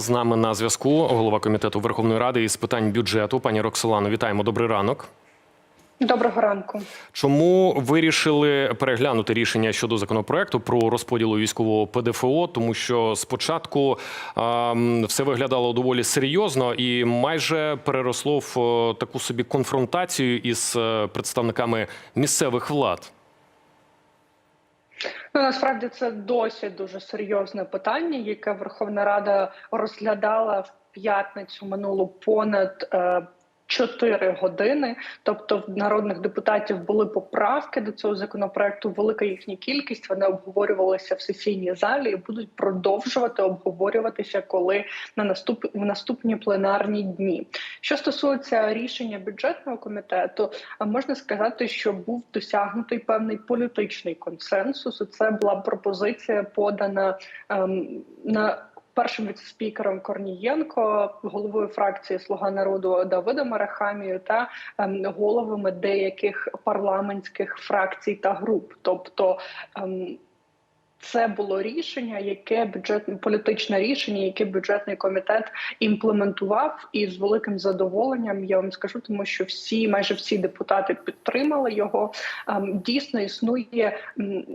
З нами на зв'язку голова комітету Верховної Ради із питань бюджету. Пані Роксолано, вітаємо. Добрий ранок. Доброго ранку. Чому вирішили переглянути рішення щодо законопроекту про розподілу військового ПДФО? Тому що спочатку ем, все виглядало доволі серйозно і майже переросло в е, таку собі конфронтацію із е, представниками місцевих влад. Ну насправді це досі дуже серйозне питання, яке Верховна Рада розглядала в п'ятницю минулу понад. Чотири години, тобто в народних депутатів були поправки до цього законопроекту. Велика їхня кількість. Вони обговорювалися в сесійній залі і будуть продовжувати обговорюватися, коли на наступ в наступні пленарні дні. Що стосується рішення бюджетного комітету, можна сказати, що був досягнутий певний політичний консенсус. Це була пропозиція подана ем, на. Першим віцспікером Корнієнко, головою фракції Слуга народу Давидом Арахамією та ем, головами деяких парламентських фракцій та груп. Тобто ем, це було рішення, яке бюджетне політичне рішення, яке бюджетний комітет імплементував, і з великим задоволенням я вам скажу, тому що всі, майже всі депутати підтримали його. Ем, Дійсно існує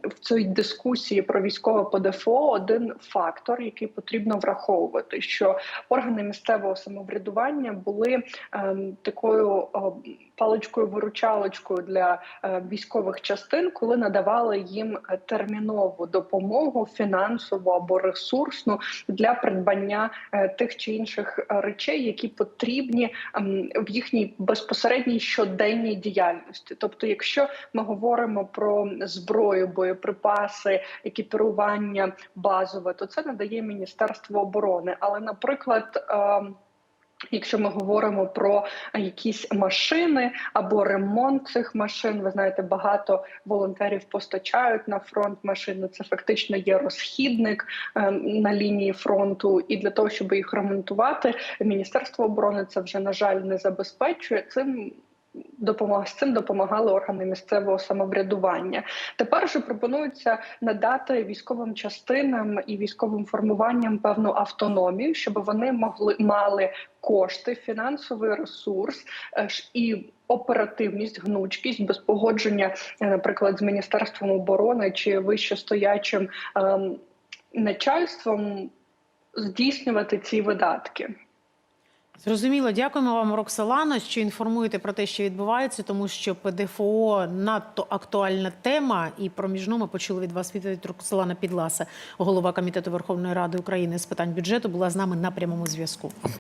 в цій дискусії про військове ПДФО один фактор, який потрібно враховувати, що органи місцевого самоврядування були ем, такою ем, паличкою-виручалочкою для е, військових частин, коли надавали їм е, термінову допомогу фінансову або ресурсну для придбання е, тих чи інших е, речей, які потрібні ем, в їхній безпосередній щоденній діяльності. Тобто, якщо ми говоримо про зброю, боєприпаси, екіпірування базове, то це надає Міністерство оборони. Але, наприклад, ем, Якщо ми говоримо про якісь машини або ремонт цих машин, ви знаєте, багато волонтерів постачають на фронт машини. Це фактично є розхідник е, на лінії фронту. І для того, щоб їх ремонтувати, Міністерство оборони це вже на жаль не забезпечує цим. Допомога з цим допомагали органи місцевого самоврядування. Тепер же пропонується надати військовим частинам і військовим формуванням певну автономію, щоб вони могли мали кошти, фінансовий ресурс е, і. Оперативність, гнучкість без погодження, е, наприклад, з міністерством оборони чи вищестоячим ем, начальством здійснювати ці видатки. Зрозуміло, дякуємо вам, Роксолано, що інформуєте про те, що відбувається, тому що ПДФО надто актуальна тема. І проміжну ми почули від вас відповідь Роксолана Підласа, голова комітету Верховної Ради України з питань бюджету, була з нами на прямому зв'язку.